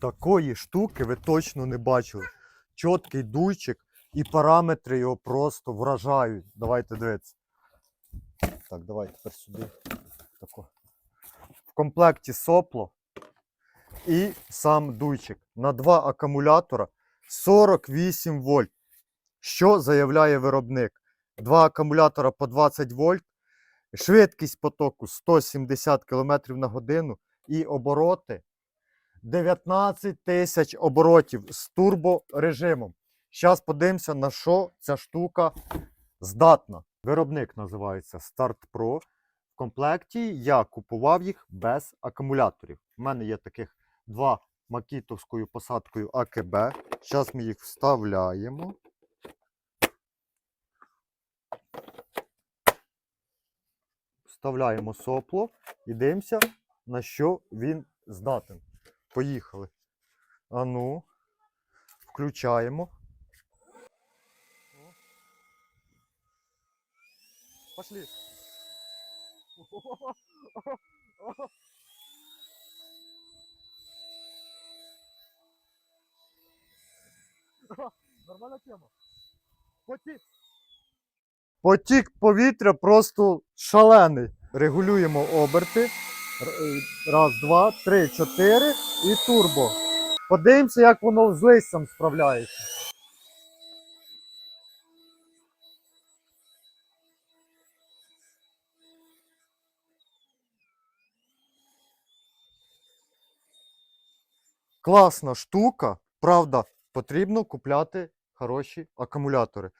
Такої штуки ви точно не бачили. Чіткий дуйчик і параметри його просто вражають. Давайте дивитися. Так, давай тепер сюди. Тако. В комплекті сопло і сам дуйчик. На два акумулятора 48 вольт. Що заявляє виробник? Два акумулятора по 20 вольт, швидкість потоку 170 км на годину і обороти 19 тисяч оборотів з турборежимом. Зараз подивимося, на що ця штука здатна. Виробник називається Start Pro. В комплекті я купував їх без акумуляторів. У мене є таких два макітовською посадкою АКБ. Зараз ми їх вставляємо. Вставляємо сопло і дивимося, на що він здатен. Поїхали. А ну, включаємо. Пошли. Нормальна тема. Потік. Потік повітря просто шалений. Регулюємо оберти. Е, Раз, два, три, чотири і турбо. Подивимося, як воно з листям справляється. Класна штука, правда, потрібно купляти хороші акумулятори.